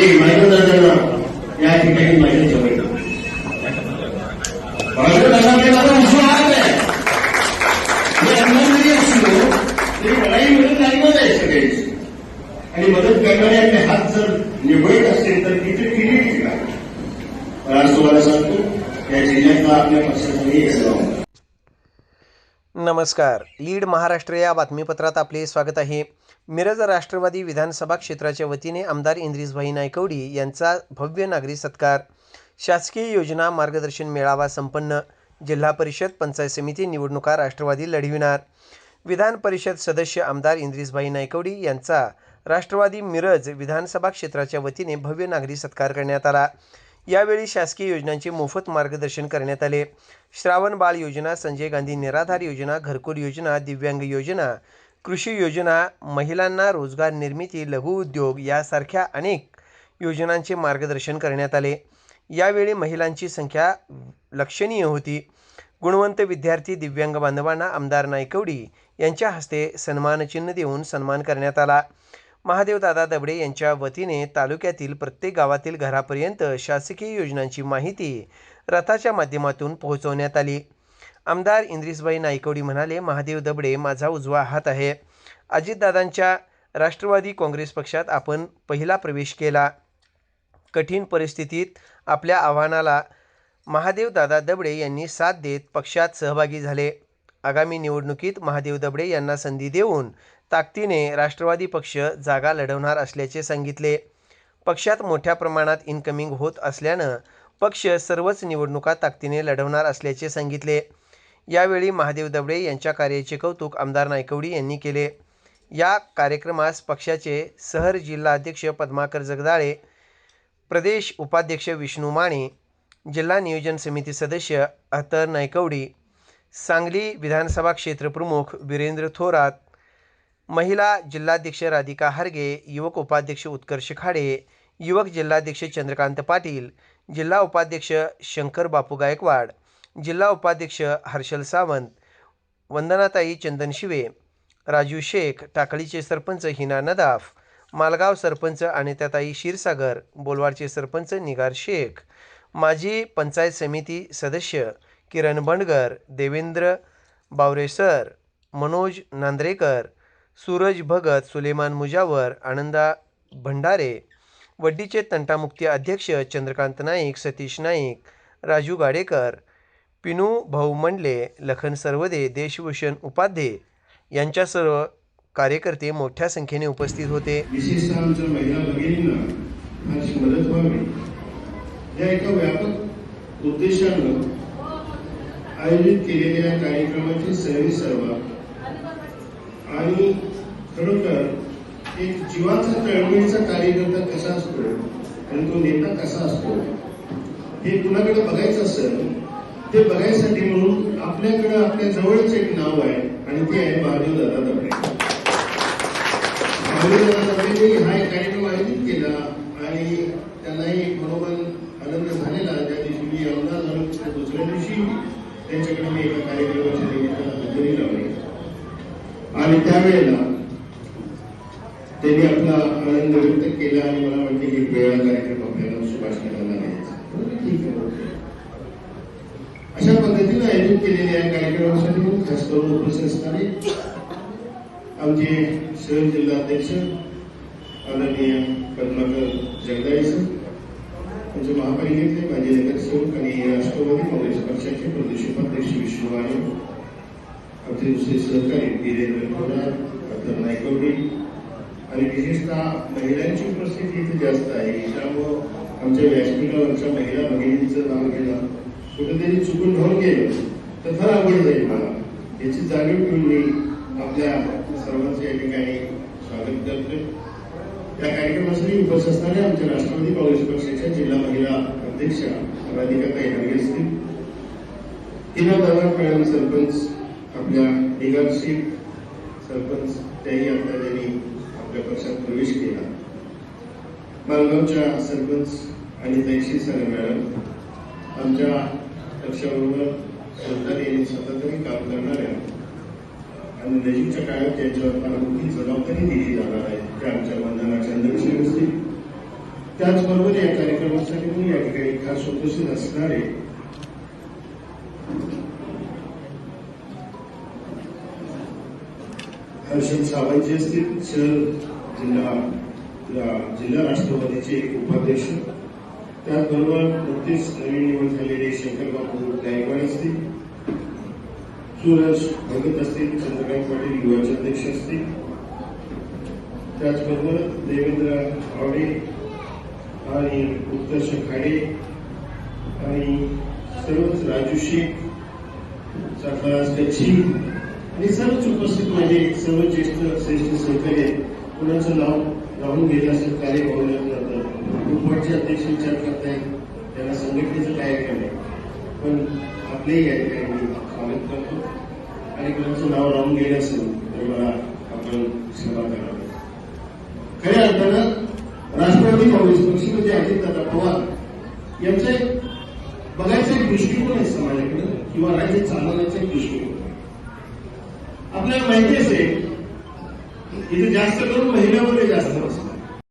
म्हणजे हे महिलांना या ठिकाणी माझ्या जवळ माझ्या आहे. मी जरी असलो तरी मलाही मदत लागणार आहे आणि मदत करणाऱ्यांचे हात जर निवडत असतील तर तिथे केली का? पण आज तुम्हाला सांगतो या जिल्ह्यातला आपल्या पक्षाचा एक नमस्कार. लीड महाराष्ट्र या बातमीपत्रात आपले स्वागत आहे. मिरज राष्ट्रवादी विधानसभा क्षेत्राच्या वतीने आमदार इंद्रिसभाई नायकवडी यांचा भव्य नागरी सत्कार. शासकीय योजना मार्गदर्शन मेळावा संपन्न. जिल्हा परिषद पंचायत समिती निवडणुका राष्ट्रवादी लढविणार. विधान परिषद सदस्य आमदार इंद्रिसभाई नायकवडी यांचा राष्ट्रवादी मिरज विधानसभा क्षेत्राच्या वतीने भव्य नागरी सत्कार करण्यात आला. यावेळी शासकीय योजनांचे मोफत मार्गदर्शन करण्यात आले. श्रावण बाळ योजना संजय गांधी निराधार योजना घरकुल योजना दिव्यांग योजना कृषी योजना महिलांना रोजगार निर्मिती लघु उद्योग यासारख्या अनेक योजनांचे मार्गदर्शन करण्यात आले. यावेळी महिलांची संख्या लक्षणीय होती. गुणवंत विद्यार्थी दिव्यांग बांधवांना आमदार नायकवडी यांच्या हस्ते सन्मानचिन्ह देऊन सन्मान करण्यात आला. महादेवदादा दबडे यांच्या वतीने तालुक्यातील प्रत्येक गावातील घरापर्यंत शासकीय योजनांची माहिती रथाच्या माध्यमातून पोहोचवण्यात आली. आमदार इंद्रिसबाई नायकवडी म्हणाले महादेव दबडे माझा उजवा हात आहे. अजितदादांच्या राष्ट्रवादी काँग्रेस पक्षात आपण पहिला प्रवेश केला. कठीण परिस्थितीत आपल्या आव्हानाला महादेवदादा दबडे यांनी साथ देत पक्षात सहभागी झाले. आगामी निवडणुकीत महादेव दबडे यांना संधी देऊन ताकदीने राष्ट्रवादी पक्ष जागा लढवणार असल्याचे सांगितले. पक्षात मोठ्या प्रमाणात इनकमिंग होत असल्यानं पक्ष सर्वच निवडणुका ताकदीने लढवणार असल्याचे सांगितले. यावेळी महादेव दबडे यांच्या कार्याचे कौतुक आमदार नायकवडी यांनी केले. या कार्यक्रमास पक्षाचे सहर जिल्हा अध्यक्ष पद्माकर जगदाळे प्रदेश उपाध्यक्ष विष्णू माने जिल्हा नियोजन समिती सदस्य अतर नायकवडी सांगली विधानसभा क्षेत्रप्रमुख वीरेंद्र थोरात महिला जिल्हाध्यक्ष राधिका हारगे युवक उपाध्यक्ष उत्कर्ष खाडे युवक जिल्हाध्यक्ष चंद्रकांत पाटील जिल्हा उपाध्यक्ष शंकर बापू गायकवाड जिल्हा उपाध्यक्ष हर्षल सावंत वंदनाताई चंदन शिवे राजू शेख टाकळीचे सरपंच हिना नदाफ मालगाव सरपंच अनिताताई क्षीरसागर बोलवाडचे सरपंच निगार शेख माजी पंचायत समिती सदस्य किरण बंडगर देवेंद्र बावरेसर मनोज नांद्रेकर सूरज भगत सुलेमान मुजावर आनंदा भंडारे वड्डीचे तंटामुक्ती अध्यक्ष चंद्रकांत नाईक सतीश नाईक राजू गाडेकर पिनू भाऊ मंडले लखन सर्वदे देशभूषण उपाध्ये यांच्या सर्व कार्यकर्ते मोठ्या संख्येने उपस्थित होते. विशेषतः आमच्या महिला भगिनींना फारशी मदत व्हावी. या एका व्यापक उद्देशानं आयोजित केलेल्या कार्यक्रमाची सहरी सहभाग आणि खरोखर एक जीवाचा तळमळीचा कार्यकर्ता कसा असतो आणि तो नेता कसा असतो हे कुणाकडे बघायचं असेल ते बघायसाठी म्हणून आपल्याकडे आपल्या जवळच एक नाव आहे आणि ते आहे महादेव दादा दबडे महादेव हा एक कार्यक्रम आयोजित केला आणि त्यांनाही एक मनोबल आनंद झालेला. त्या दिवशी मी आमदार झालो त्या दुसऱ्या दिवशी त्यांच्याकडे मी एका कार्यक्रमाच्या निमित्त हजेरी लावली. आणि त्यावेळेला त्यांनी आपला आनंद व्यक्त केला आणि मला वाटते की वेळा कार्यक्रम आपल्याला सुभाष करायला घ्यायचा ठीक आहे. ओके. आयोजित केलेल्या या कार्यक्रमासाठी खास करून उपस्थित असणारे आमचे शहर जिल्हाध्यक्ष आदरणीय पद्माकर जगदाळे सर आमचे महापालिकेतले माजी नगरसेवक आणि राष्ट्रवादी काँग्रेस पक्षाचे प्रदेश उपाध्यक्ष विष्णू वाणे आमचे दुसरे सहकारी वीरेंद्र थोरात डॉक्टर नायकवडे आणि विशेषतः महिलांची उपस्थिती इथे जास्त आहे त्यामुळं आमच्या व्यासपीठावरच्या महिला भगिनींचं नाव घेणं कुठेतरी चुकून राहून गेलं तर फार आवड जाईल मला. याची जाणीव ठेवून मी आपल्या सर्वांचं या ठिकाणी स्वागत करतोय. या कार्यक्रमासाठी उपस्थित असणाऱ्या आमच्या राष्ट्रवादी काँग्रेस पक्षाच्या जिल्हा महिला अध्यक्षा राधिकाताई हरगे असतील. तिला दरम्यान मॅडम सरपंच आपल्या निगार सरपंच त्याही आता त्यांनी आपल्या पक्षात प्रवेश केला. मालगावच्या सरपंच आणि तैशी सर मॅडम आमच्या पक्षाबरोबर सरकारी सततही काम करणाऱ्या आणि नजीकच्या काळात त्यांच्यावर फार मोठी जबाबदारी दिली जाणार आहे. त्या आमच्या वंदना चंद्रशेर असतील त्याचबरोबर या कार्यक्रमासाठी मी या ठिकाणी खास उपस्थित असणारे हर्षद सावंतजी असतील शहर जिल्हा जिल्हा राष्ट्रवादीचे एक उपाध्यक्ष त्याचबरोबर नुकतीच नवीन निवड झालेले शंकरबाबू गायकवाड असतील सुरज भगत असतील चंद्रकांत पाटील युवाचे अध्यक्ष असतील त्याचबरोबर देवेंद्र आवडे आणि उत्कर्ष खाडे आणि सर्वच राजू शेख सरफराज कच्छी आणि सर्वच उपस्थित माझे सर्व ज्येष्ठ श्रेष्ठ सहकारी आहेत. कुणाचं नाव राहून गेलं असेल कार्य ग्रुपचे अध्यक्ष विचार करतायत त्यांना संघटनेचं काय आहे पण आपलेही या ठिकाणी स्वागत करतो. आणि कोणाचं नाव राहून गेलं असेल तर मला आपण क्षमा करावी. खऱ्या अर्थानं राष्ट्रवादी काँग्रेस पक्ष म्हणजे अजितदादा पवार यांचा एक बघायचा एक दृष्टिकोन आहे समाजाकडे किंवा राज्य चालवण्याचा एक दृष्टिकोन आपल्याला माहिती असेल इथे जास्त करून महिला जास्त असतो